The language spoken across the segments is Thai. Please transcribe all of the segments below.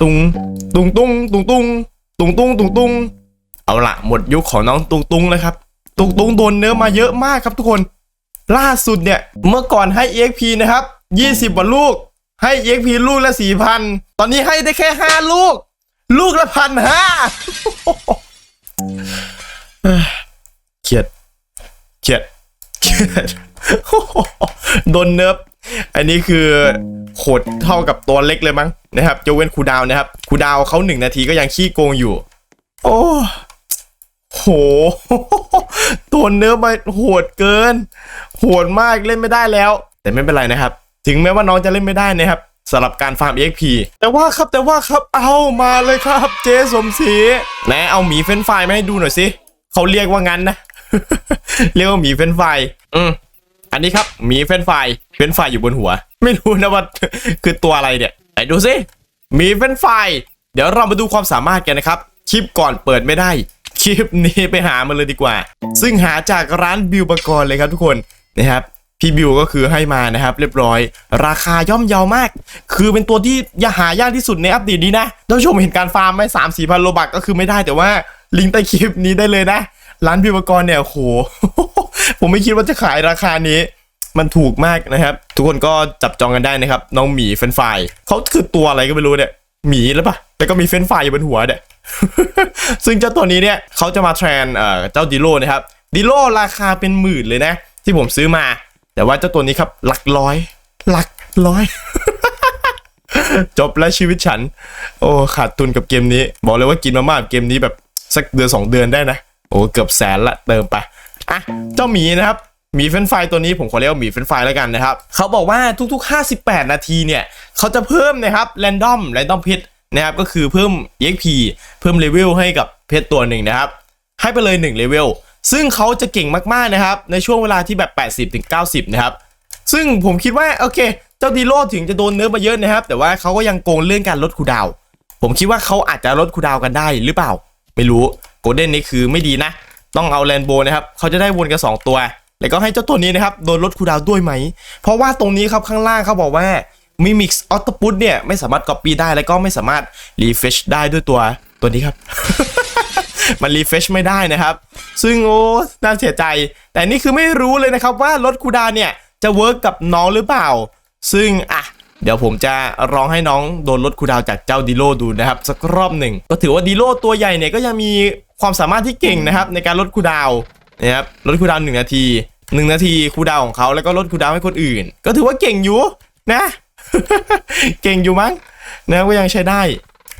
ตุงตุงตุงตุงตุงตุงตุงตุงตุงเอาละหมดยุคของน้องตุงตุงแล้วครับ ตุงตุงโดนเนื้อมาเยอะมากครับทุกคน ล่าสุดเนี่ย เมื่อก่อนให้ EXP นะครับ 20กว่าลูก ให้ EXP ลูกละ4,000ตอนนี้ให้ได้แค่ 5 ลูก ลูกละพันห้าเครียดเครียดเครียดโดนเนิร์ฟอันนี้คือโหดเท่ากับตัวเล็กเลยมั้ง นะครับยกเว้นครูดาวนะครับครูดาวเขาหนึ่งนาทีก็ยังขี้โกงอยู่ โอ้โห ตัวเนื้อมาโหดเกิน โหดมากเล่นไม่ได้แล้ว แต่ไม่เป็นไรนะครับ ถึงแม้ว่าน้องจะเล่นไม่ได้นะครับสำหรับการฟาร์ม EXP แต่ว่าครับแต่ว่าครับเอามาเลยครับเจสมศรีแหนเอาหมีเฟ้นไฟมาให้ดูหน่อยสิเขาเรียกว่างั้นนะเรียกว่าหมีเฟ้นไฟอืมอันนี้ครับหมีเฟ้นไฟเฟ้นไฟอยู่บนหัว ไม่รู้นะว่าคือตัวอะไรเนี่ย ไหนดูสิมีเฟ้นไฟเดี๋ยวเรามาดูความสามารถกันนะครับ คลิปก่อนเปิดไม่ได้ คลิปนี้ไปหามาเลยดีกว่า ซึ่งหาจากร้านบิวปกรณ์เลยครับทุกคนนะครับพี่บิวก็คือให้มานะครับ เรียบร้อย ราคาย่อมเยาวมาก คือเป็นตัวที่ยาหายากที่สุดในอัปเดตนี้นะท่านผู้ชมเห็นการฟาร์มไหมสามสี่พันโลบักก็คือไม่ได้แต่ว่าลิงก์ใต้คลิปนี้ได้เลยนะ ร้านบิวปกรณ์เนี่ยโหผมไม่คิดว่าจะขายราคานี้ มันถูกมากนะครับ ทุกคนก็จับจองกันได้นะครับ น้องหมีเฟนช์ฟเขาคือตัวอะไรก็ไม่รู้เนี่ยหมีแล้วปะแต่ก็มีเฟนช์ฟอยู่บนหัวเนี่ยซึ่งเจ้าตัวนี้เนี่ยเขาจะมาแทนเอ่อเจ้าดิโลนะครับดิโลราคาเป็นหมื่นเลยนะ ที่ผมซื้อมา แต่ว่าเจ้าตัวนี้ครับหลักร้อย หลักร้อย จบแล้วชีวิตฉัน โอ้ขาดทุนกับเกมนี้ บอกเลยว่ากินมาม่ากับเกมนี้แบบสักเดือนสองเดือนได้นะ โอ้เกือบแสนละเติมไปอะเจ้าหมีนะครับ มีเฟรนช์ฟตัวนี้ผมขอเรียกว่ามีเฟรนช์ฟแล้วกันนะครับเขาบอกว่าทุกๆ 58 นาทีเนี่ยเขาจะเพิ่มนะครับแรนดอมแรนดอมเพชรนะครับก็คือเพิ่ม EXP เพิ่มเลเวลให้กับเพชรตัวหนึ่งนะครับ ให้ไปเลย1เลเวลซึ่งเขาจะเก่งมากๆนะครับในช่วงเวลาที่แบบ 80ถึง90 นะครับ ซึ่งผมคิดว่าโอเค เจ้าดีโร่ถึงจะโดนเนื้อมาเยอะนะครับ แต่ว่าเขาก็ยังโกงเรื่องการลดคูดาว ผมคิดว่าเขาอาจจะลดคูดาวกันได้หรือเปล่า ไม่รู้โกลเด้นนี่คือไม่ดีนะ ต้องเอาแลนโบนะครับเขาจะได้วนกัน2ตัว แล้วก็ให้เจ้าตัวนี้นะครับโดนลดคูดาวด้วยไหม เพราะว่าตรงนี้ครับข้างล่างเขาบอกว่ามิมิกซ์ออตปุตเนี่ยไม่สามารถ copy ได้แล้วก็ไม่สามารถรีเฟชได้ด้วยตัวตัวนี้ครับ มันรีเฟชไม่ได้นะครับ ซึ่งโอ้น่าเสียใจ แต่นี่คือไม่รู้เลยนะครับว่าลดคูดาวเนี่ยจะเวิร์กกับน้องหรือเปล่า ซึ่งอะเดี๋ยวผมจะร้องให้น้องโดนลดคูดาวจากเจ้าดีโลดูนะครับ สักรอบหนึ่งก็ถือว่าดีโลตัวใหญ่เนี่ยก็ยังมีความสามารถที่เก่งนะครับในการลดคูดาว นะครับลดคูลดาวน์หนึ่งนาทีหนึ่งนาทีคูลดาวน์ของเขาแล้วก็ลดคูลดาวน์ให้คนอื่น ก็ถือว่าเก่งอยู่นะ เก่งอยู่มั้งนะก็ยังใช้ได้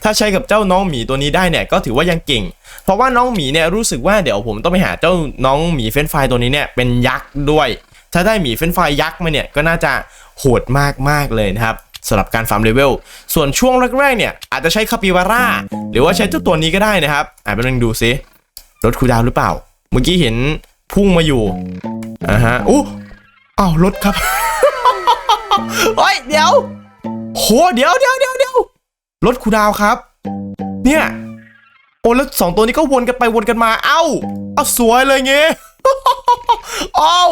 ถ้าใช้กับเจ้าน้องหมีตัวนี้ได้เนี่ยก็ถือว่ายังเก่ง เพราะว่าน้องหมีเนี่ยรู้สึกว่าเดี๋ยวผมต้องไปหาเจ้าน้องหมีเฟนช์ฟตัวนี้เนี่ยเป็นยักษ์ด้วย ถ้าได้หมีเฟนช์ฟยักษ์มาเนี่ยก็น่าจะโหดมากมากๆเลยนะครับสำหรับการฟาร์มเลเวล ส่วนช่วงแรกๆเนี่ยอาจจะใช้คาปิบาร่าหรือว่าใช้เจ้าตัวนี้ก็ได้นะครับอะไปลองดูซิลดคูดาวหรือเปล่า มื่อกี้เห็นพุ่งมาอยู่อ่าฮะอู้อ้าวลดครับเฮ้ยเดี๋ยวโหเดี๋ยวเดี๋ยวเดี๋ยวเดี๋ยวลดคูดาวครับ เนี่ยโอ้แล้วสองตัวนี้ก็วนกันไปวนกันมา เอ้าเอาสวยเลยเงี้ยเอ้า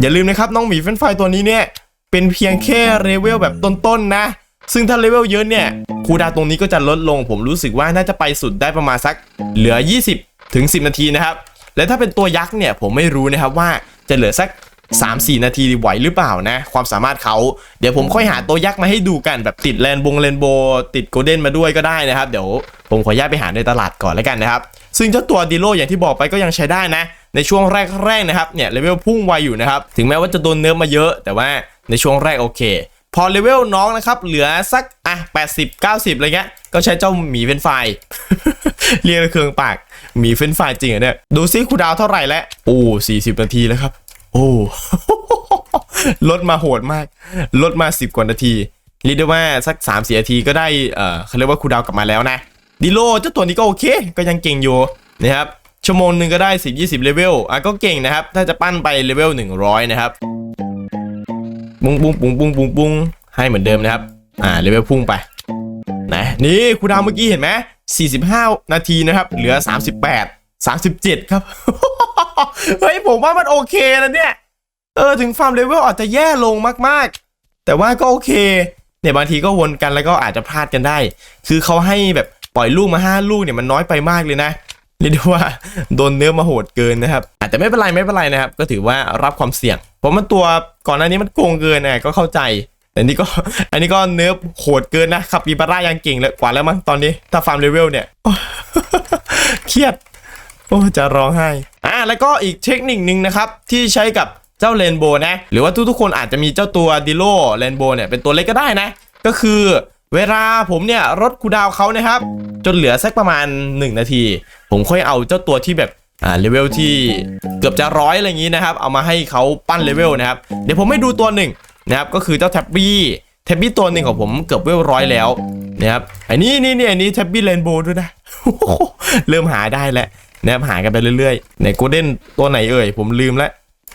อย่าลืมนะครับน้องหมีเฟรนช์ฟตัวนี้เนี่ย เป็นเพียงแค่เลเวลแบบต้นๆนะ ซึ่งถ้าเลเวลเยอะเนี่ยคูดาวตรงนี้ก็จะลดลง ผมรู้สึกว่าน่าจะไปสุดได้ประมาณสักเหลือ 20 ถึง 10 นาทีนะครับ และถ้าเป็นตัวยักษ์เนี่ยผมไม่รู้นะครับว่าจะเหลือสัก 3-4 นาทีไหวหรือเปล่านะ ความสามารถเขาเดี๋ยวผมค่อยหาตัวยักษ์มาให้ดูกันแบบติดแลนบงแลนโบติดโกลเด้นมาด้วยก็ได้นะครับ เดี๋ยวผมขออนุญาตไปหาในตลาดก่อนแล้วกันนะครับ ซึ่งเจ้าตัวดีโลอย่างที่บอกไปก็ยังใช้ได้นะ ในช่วงแรกๆนะครับเนี่ยเลเวลพุ่งไวอยู่นะครับถึงแม้ว่าจะโดนเนื้อมาเยอะ แต่ว่าในช่วงแรกโอเคพอเลเวลน้องนะครับ เหลือสักอะ80 90อะไรเงี้ยก็ใช้เจ้าหมีเฟรนช์ฟเรียกเครื่องปาก มีเฟรนช์ฟายจริงเหรอเนี่ย ดูซิคูดาวเท่าไหร่แล้ว โอ้40นาทีแล้วครับ โอ้ลดมาโหดมาก ลดมา10กว่านาทีเรียกได้ว่าสัก3 4นาทีก็ได้ เอ่อเขาเรียกว่าคูดาวกลับมาแล้วนะ ดิโลเจ้าตัวนี้ก็โอเค ก็ยังเก่งอยู่นะครับ ชั่วโมงหนึ่งก็ได้ 10 20เลเวล อะก็เก่งนะครับ ถ้าจะปั้นไปเลเวล100 นะครับปุ้งปุ้งปุ้งปุ้งปุ้งปุ้งให้เหมือนเดิมนะครับ อ่าเลเวลพุ่งไปนะนี่คูดาวเมื่อกี้เห็นไหม 45 นาทีนะครับ เหลือ 38 37 ครับ เฮ้ย ผมว่ามันโอเคนะเนี่ย เออ ถึงฟาร์มเลเวลอาจจะแย่ลงมากๆ แต่ว่าก็โอเค เนี่ยบางทีก็วนกันแล้วก็อาจจะพลาดกันได้ คือเขาให้แบบปล่อยลูกมาห้าลูกเนี่ยมันน้อยไปมากเลยนะเรียกได้ว่าโดนเนื้อมาโหดเกินนะครับอาจจะแต่ไม่เป็นไรไม่เป็นไรนะครับ ก็ถือว่ารับความเสี่ยง เพราะมันตัวก่อนหน้านี้มันโกงเกินนะก็เข้าใจ แต่นี่ก็อันนี้ก็เนื้อโหดเกินนะขับปีบาร่ายังเก่งเลยกว่าแล้วมั้งตอนนี้ถ้าฟาร์มเลเวลเนี่ยเครียดโอ้จะร้องไห้อ่าแล้วก็อีกเทคนิคนึงนะครับ ที่ใช้กับเจ้าเรนโบว์นะ หรือว่าทุกๆคนอาจจะมีเจ้าตัวดิโลเรนโบว์เนี่ยเป็นตัวเล็กก็ได้นะ ก็คือเวลาผมเนี่ยลดคูดาวเขานะครับ จนเหลือสักประมาณ 1 นาที ผมค่อยเอาเจ้าตัวที่แบบอ่าเลเวลที่เกือบจะร้อยอะไรอย่างนี้นะครับ เอามาให้เขาปั้นเลเวลนะครับ เดี๋ยวผมให้ดูตัวหนึ่ง นะครับก็คือเจ้าแท็บบี้แท็บบี้ตัวหนึ่งของผมเกือบเวลร้อยแล้วนะครับอันนี้นี่นี่อันนี้แท็บบี้เรนโบว์ด้วยนะเริ่มหาได้แล้วนะครับหากันไปเรื่อยๆในโกลเด้นตัวไหนเอ่ยผมลืมแล้ว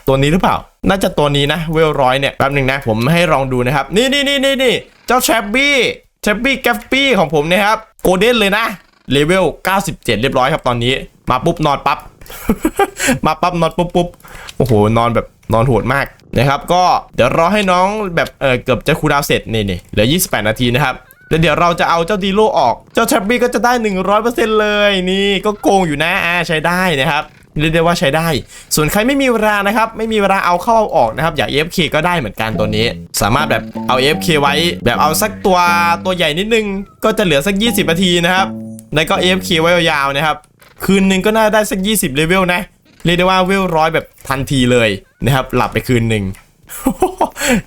ตัวนี้หรือเปล่า น่าจะตัวนี้นะเวลร้อยเนี่ยแป๊บหนึ่งนะผมให้ลองดูนะครับ นี่นี่นี่นี่นี่เจ้าแชบบี้แชบบี้แกฟปี้ของผมนะครับโกลเด้นเลยนะเลเวล97 เรียบร้อยครับตอนนี้ มาปุ๊บนอนปั๊บมาปั๊บนอนปุ๊บปุ๊บโอ้โหนอนแบบนอนโหดมาก นะครับก็เดี๋ยวรอให้น้องแบบเออเกือบจะคูดาวเสร็จนี่นี่เหลือ 28 นาทีนะครับแล้วเดี๋ยวเราจะเอาเจ้าดีโลออก เจ้าแชบบี้ก็จะได้ 100%เลยนี่ก็โกงอยู่นะอ่าใช้ได้นะครับเรียกได้ว่าใช้ได้ ส่วนใครไม่มีเวลานะครับ ไม่มีเวลาเอาเข้าเอาออกนะครับ อยาก AFK ก็ได้เหมือนกันตัวนี้ สามารถแบบเอา AFK ไว้ แบบเอาสักตัวตัวใหญ่นิดนึง ก็จะเหลือสัก 20นาทีนะครับ แล้วก็ AFK ไว้ยาวๆนะครับ คืนหนึ่งก็น่าได้สัก 20เลเวลนะ เรียกได้ว่าเวลร้อยแบบทันทีเลยนะครับหลับไปคืนหนึ่ง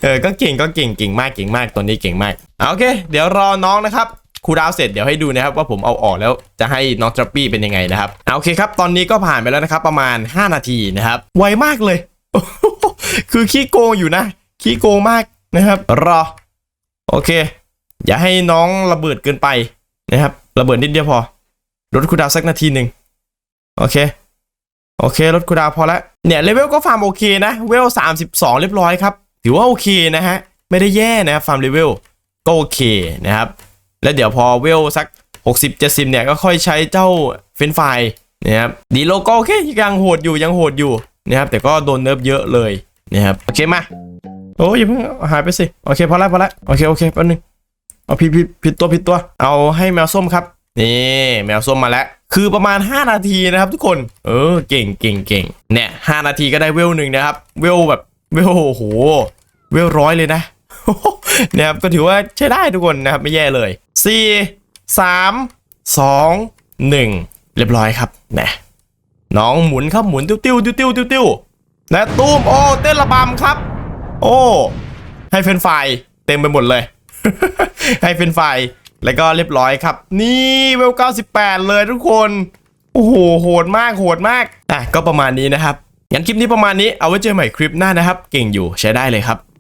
เออก็เก่งก็เก่งเก่งมากเก่งมากตัวนี้เก่งมากเอาโอเค เดี๋ยวรอน้องนะครับครูดาวเสร็จเดี๋ยวให้ดูนะครับว่าผมเอาออกแล้วจะให้น้องทรัปปี้เป็นยังไงนะครับเอาโอเคครับตอนนี้ก็ผ่านไปแล้วนะครับประมาณ 5 นาทีนะครับไวมากเลย คือขี้โกงอยู่นะ ขี้โกงมากนะครับ รอ โอเค อย่าให้น้องระเบิดเกินไปนะครับ ระเบิดนิดเดียวพอลดคูดาวสักนาทีหนึ่งโอเค โอเคลดคูดาวพอแล้วเนี่ยเลเวลก็ฟาร์มโอเคนะเวล 32 เรียบร้อยครับ ถือว่าโอเคนะฮะ ไม่ได้แย่นะครับฟาร์มเลเวลก็โอเคนะครับ แล้วเดี๋ยวพอเวลสัก 60 70 เนี่ยก็ค่อยใช้เจ้าเฟนไฟนะครับดีโลก็โอเคยังโหดอยู่ยังโหดอยู่นะครับแต่ก็โดนเนิร์ฟเยอะเลยนะครับโอเคมาโอ้ยอย่าเพิ่งหายไปสิโอเคพอแล้วพอแล้วโอเคโอเคแป๊บนึงเอาผิดผิดผิดตัวผิดตัว เอาให้แมวส้มครับ นี่แมวส้มมาแล้ว คือประมาณ 5 นาทีนะครับทุกคน เออเก่งเก่งเก่งเนี่ยหนาทีก็ได้เวลหนึ่งนะครับ เวลแบบเวลโอ้โห เวลร้อยเลยนะนะครับก็ถือว่าใช้ได้ทุกคนนะครับไม่แย่เลย 4 3 2 1 เรียบร้อยครับนะน้องหมุนครับหมุนติ้วติ้วติ้วติ้วติ้วติ้วและตูมโอ้เต้นระบำครับ โอ้ให้เฟนไฟเต็มไปหมดเลย ให้เฟนไฟ แล้วก็เรียบร้อยครับ นี่เวล 98 เลยทุกคน โอ้โห โหดมากโหดมาก อะ ก็ประมาณนี้นะครับ งั้นคลิปนี้ประมาณนี้เอาไว้เจอใหม่คลิปหน้านะครับ เก่งอยู่ใช้ได้เลยครับ